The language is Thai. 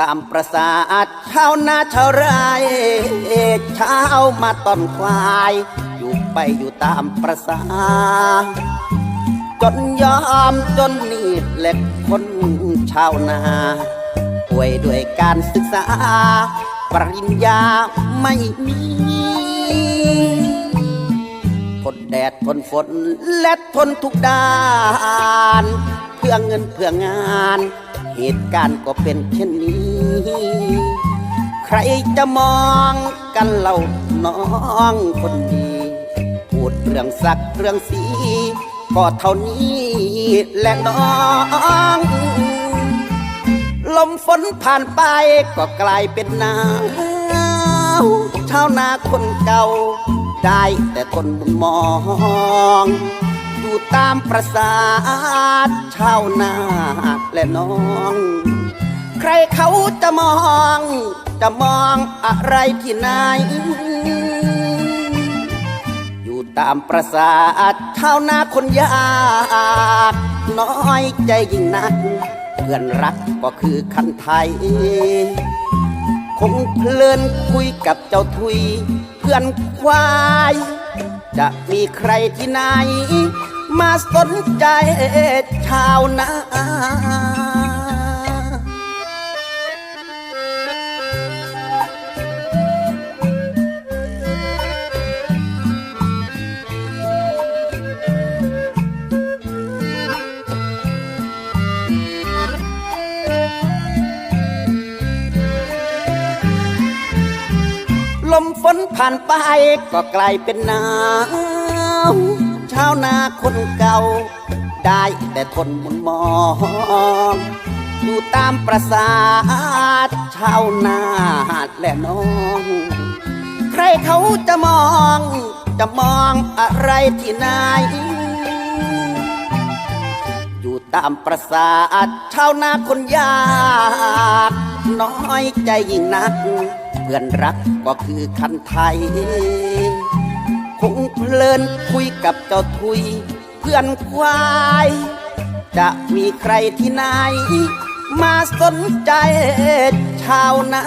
ตามประสาทชาวนาชาวไรเช้ามาตอนควาย อยู่ไปอยู่ตามประสาจนยอมจนนี เหล็กคนชาวนาป่วยด้วยการศึกษา ปริญญาไม่มีทนแดดทนฝนและทนทุกด้าน เพื่อเงินเพื่องาน เหตุการณ์ก็เป็นเช่นนี้ ใครจะมองกันเล่าน้องคนดี พูดเรื่องสักเรื่องสี ก็เท่านี้ และน้องลมฝนผ่านไปก็กลายเป็นหนาวชาวนาคนเก่า ได้แต่ทนบุญมองอยู่ตามประสาทชาวนาและน้อง ใครเขาจะมอง จะมองอะไรที่ไหน ตามประสาทชาวนาคนยากน้อยใจยิ่งนัก เพื่อนรักก็คือคันไทย คงเพลินคุยกับเจ้าทุย เพื่อนควาย จะมีใครที่ไหน มาสนใจชาวนา ลมฝนผ่านไปก็กลายเป็นหนาวชาวนาคนเก่า ได้แต่ทนมุนมองอยู่ตามประสาทชาวนาและน้อง ใครเขาจะมอง จะมองอะไรที่ไหนอยู่ตามประสาทชาวนาคนยาก น้อยใจยิ่งนัก เพื่อนรักก็คือคันไทย คงเพลินคุยกับเจ้าทุย เพื่อนควาย จะมีใครที่ไหน มาสนใจชาวนา